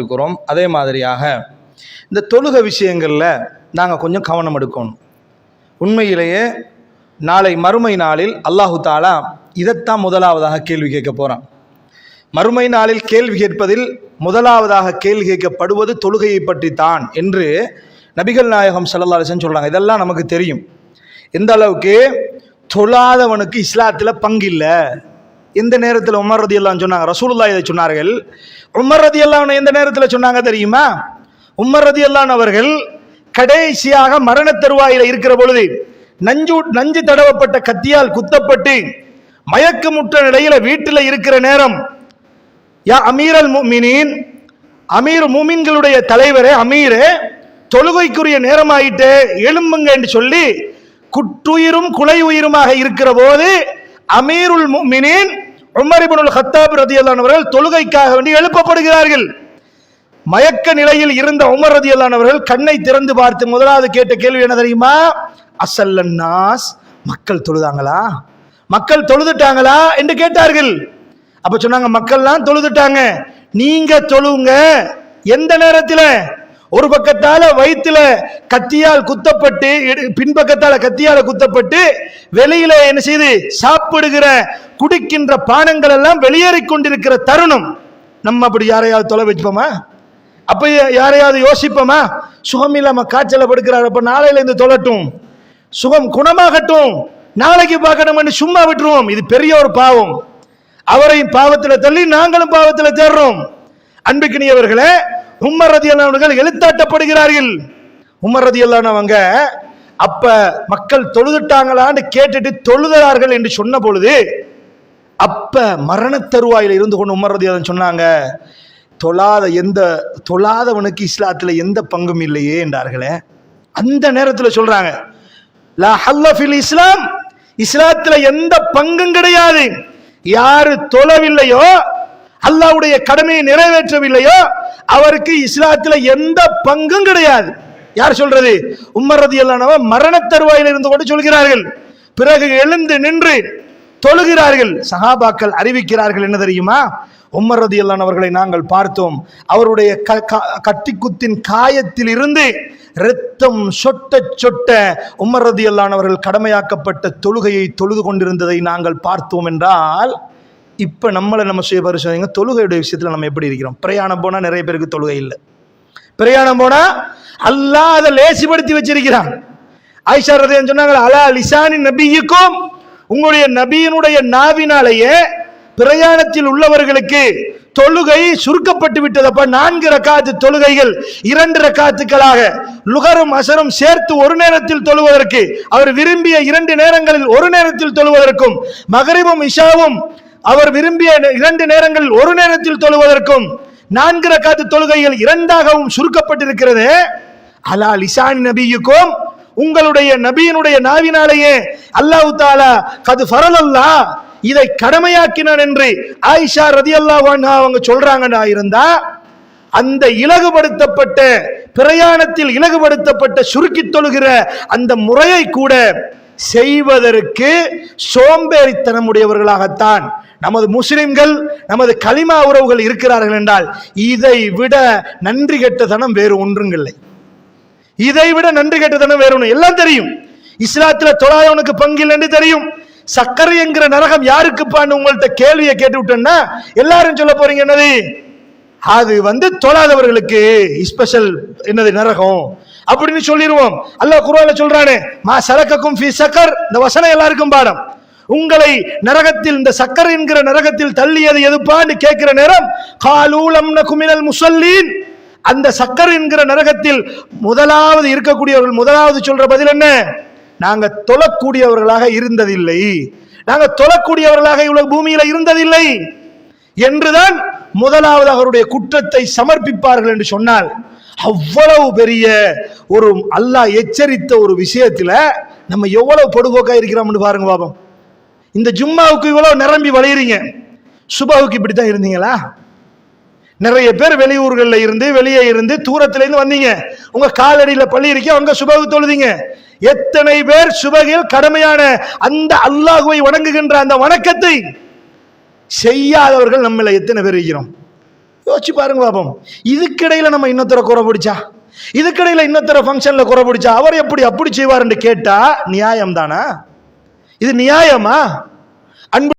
இருக்கிறோம் அதே மாதிரியாக இந்த தொழுகை விஷயங்களில் நாங்கள் கொஞ்சம் கவனம் எடுக்கணும். உண்மையிலேயே நாளை மறுமை நாளில் அல்லாஹு தாலா இதைத்தான் முதலாவதாக கேள்வி கேட்க போகிறான் மறுமை நாளில் கேள்வி கேட்பதில் முதலாவதாக கேள்வி கேட்கப்படுவது தொழுகையை பற்றி தான் என்று நபிகள் நாயகம் ஸல்லல்லாஹு சொல்கிறாங்க இதெல்லாம் நமக்கு தெரியும். எந்த அளவுக்கு தொழாதவனுக்கு இஸ்லாத்தில் பங்கில்லை. எந்த நேரத்தில் உமர் ரதி சொன்னாங்க ரசூலுல்லா இதை சொன்னார்கள். உமர் ரதி எந்த நேரத்தில் சொன்னாங்க தெரியுமா? உமர் ரதி அவர்கள் கடைசியாக மரண தருவாயில் இருக்கிற பொழுது நஞ்சு நஞ்சு தடவப்பட்ட கத்தியால் குத்தப்பட்டு மயக்கமுற்ற நிலையில வீட்டில் இருக்கிற நேரம் யா அமீரல் முமினின் அமீர் முமின்களுடைய தலைவரே அமீரே தொழுகைக்குரிய நேரமாயிட்டு எழும்புங்க என்று சொல்லி குற்றுயிரும் குலை உயிருமாக இருக்கிற போது அமீருல் முமினின் உமர் ஹத்தாப் ரதி அல்லானவர்கள் தொழுகைக்காக வேண்டி எழுப்பப்படுகிறார்கள். மயக்க நிலையில் இருந்த உமர் ரதி அல்லானவர்கள் கண்ணை திறந்து பார்த்து முதலாவது கேட்ட கேள்வி என்ன தெரியுமா? அசல்லன்னாஸ் மக்கள் தொழுதாங்களா? மக்கள் தொழுதுட்டாங்களா என்று கேட்டார்கள். அப்ப சொன்னாங்க மக்கள்லாம் தொழுதுட்டாங்க. நீங்க தொழுங்க. எந்த நேரத்தில்? ஒரு பக்கத்தால வயிற்றுல கத்தியால் குத்தப்பட்டு பின்பக்கத்தால கத்தியால குத்தப்பட்டு வெளியில என்ன செய்து சாப்பிடுகிற குடிக்கின்ற பானங்கள் எல்லாம் வெளியேறி கொண்டிருக்கிற தருணம். நம்ம அப்படி யாரையாவது தொலை வச்சுப்போமா? அப்ப யாரையாவது யோசிப்போமா? சுகம் இல்லாம காய்ச்சல படுக்கிறார் அப்ப நாளையில இருந்து தொலட்டும். சுகம் குணமாகட்டும். நாளைக்கு பார்க்கணும்னு சும்மா விட்டுருவோம். இது பெரிய ஒரு பாவம். அவரையும் பாவத்தில் தள்ளி நாங்களும் பாவத்தில் தேடுறோம் அன்புக்கினியவர்களே உம்மர் ரதி அவர்கள் எழுத்தாட்டப்படுகிறார்கள். உம்மர் ரதி அல்லானவங்க அப்ப மக்கள் தொழுதுட்டாங்களான்னு கேட்டுட்டு தொழுகிறார்கள் என்று சொன்ன பொழுது அப்ப மரண தருவாயில் இருந்து கொண்டு உமர் ரதி சொன்னாங்க தொழாத எந்த தொழாதவனுக்கு இஸ்லாத்தில் எந்த பங்கும் இல்லையே என்றார்களே. அந்த நேரத்தில் சொல்றாங்க லா ஹல்ல இஸ்லாம் இஸ்லாத்தில் எந்த பங்கும் கிடையாது. யாரு தொழவில்லையோ அல்லாவுடைய கடமையை நிறைவேற்றவில்லையோ அவருக்கு இஸ்லாத்தில் எந்த பங்கும் கிடையாது. யார் சொல்றது? உம்மர் ரதி மரண தருவாயில் இருந்து கொண்டு சொல்கிறார்கள். பிறகு எழுந்து நின்று தொழுகிறார்கள். சஹாபாக்கள் அறிவிக்கிறார்கள் என்ன தெரியுமா? உம்மர் ரதி அவர்களை நாங்கள் பார்த்தோம். அவருடைய க- கட்டிக்குத்தின் காயத்தில் இருந்து இரத்தம் சொட்ட சொட்ட உம்மர் ரதி அல்லானவர்கள் கடமையாக்கப்பட்ட தொழுகையை தொழுது கொண்டிருந்ததை நாங்கள் பார்த்தோம் என்றால் இப்போ நம்மளை நம்ம சுய பரிசோதனைங்க தொழுகையுடைய விஷயத்தில் நம்ம எப்படி இருக்கிறோம்? பிரயாணம் போனால் நிறைய பேருக்கு தொழுகை இல்லை. பிரயாணம் போனால் அல்லாஹ் அதை லேசிப்படுத்தி வச்சிருக்கிறான். ஆயிஷா ரதியன் சொன்னாங்க அலா லிசானி நபியுக்கும் உங்களுடைய நபியினுடைய நாவினாலேயே பிரயாணத்தில் உள்ளவர்களுக்கு தொழுகை சுருக்கப்பட்டு விட்டதப்ப நான்கு ரக்காத்து தொழுகைகள் இரண்டு ரக்காத்துக்களாக லுகரும் அசரும் சேர்த்து ஒரு நேரத்தில் தொழுவதற்கு அவர் விரும்பிய இரண்டு நேரங்களில் ஒரு நேரத்தில் தொழுவதற்கும் மகரிமும் இஷாவும் அவர் விரும்பிய இரண்டு நேரங்களில் ஒரு நேரத்தில் தொழுவதற்கும் நான்கு ரக்காத்து தொழுகைகள் இரண்டாகவும் சுருக்கப்பட்டிருக்கிறது. அலா லிசான் நபியுக்கும் உங்களுடைய நபியினுடைய நாவினாலேயே அல்லாஹ் தாலா கது ஃபரலல்லா இதை கடமையாக்கினான் என்று ஆயிஷா ரதி அல்லாஹ் அவங்க சொல்றாங்கன்னு இருந்தா அந்த இலகுபடுத்தப்பட்ட பிரயாணத்தில் இலகுபடுத்தப்பட்ட சுருக்கி தொழுகிற அந்த முறையை கூட செய்வதற்கு சோம்பேறித்தனமுடையவர்களாகத்தான் நமது முஸ்லிம்கள் நமது களிமா உறவுகள் இருக்கிறார்கள் என்றால் இதை விட நன்றி கெட்டதனம் வேறு ஒன்றுங்கில்லை இதை விட நன்றி கெட்டதனம் வேறு ஒன்று. எல்லாம் தெரியும். இஸ்லாத்துல தொழாதவனுக்கு பங்கில் என்று தெரியும். சர்க்கரை என்கிற நரகம் யாருக்குப்பான்னு உங்கள்ட்ட கேள்வியை கேட்டு விட்டேன்னா எல்லாரும் சொல்ல போறீங்க என்னது? அது வந்து தொழாதவர்களுக்கு ஸ்பெஷல் என்னது நரகம். அப்படின்னு சொல்லிடுவோம் அல்லாஹ் குரோல சொல்றானே மா சரக்கக்கும் ஃபி சக்கர். இந்த வசனம் எல்லாருக்கும் பாடம். உங்களை நரகத்தில் இந்த சக்கர் என்கிற நரகத்தில் தள்ளியது எதுப்பான்னு கேட்கிற நேரம் காலூலம் நகுமினல் முசல்லீன். அந்த சக்கர் என்கிற நரகத்தில் முதலாவது இருக்கக்கூடியவர்கள் முதலாவது சொல்ற பதில் என்ன? நாங்க தொழக்கூடியவர்களாக இருந்ததில்லை. நாங்க தொழக்கூடியவர்களாக இவ்வளவு பூமியில இருந்ததில்லை. என்றுதான் முதலாவது அவருடைய குற்றத்தை சமர்ப்பிப்பார்கள் என்று சொன்னால் அவ்வளவு பெரிய ஒரு அல்லாஹ் எச்சரித்த ஒரு விஷயத்துல நம்ம எவ்வளவு பொடுபோக்கா இருக்கிறோம்னு பாருங்க பாபம். இந்த ஜும்மாவுக்கு இவ்வளோ நிரம்பி வளையிறீங்க? சுபாவுக்கு இப்படி தான் இருந்தீங்களா? நிறைய பேர் வெளியூர்களில் இருந்து வெளியே இருந்து தூரத்துலேருந்து வந்தீங்க. உங்கள் காலடியில் பள்ளி இருக்கே அங்கே சுபகு தொழுதிங்க. எத்தனை பேர் சுபகில் கடமையான அந்த அல்லாஹுவை வணங்குகின்ற அந்த வணக்கத்தை செய்யாதவர்கள் நம்மள எத்தனை பேர் இருக்கிறோம்? யோசிச்சு பாருங்க பாப்போம். இதுக்கிடையில் நம்ம இன்னொருத்தர குறை பிடிச்சா? இதுக்கிடையில் இன்னொருத்தர ஃபங்க்ஷனில் குறை பிடிச்சா? அவர் எப்படி அப்படி செய்வாருன்னு கேட்டால் நியாயம் தானா இது நியாயமா? அன்பு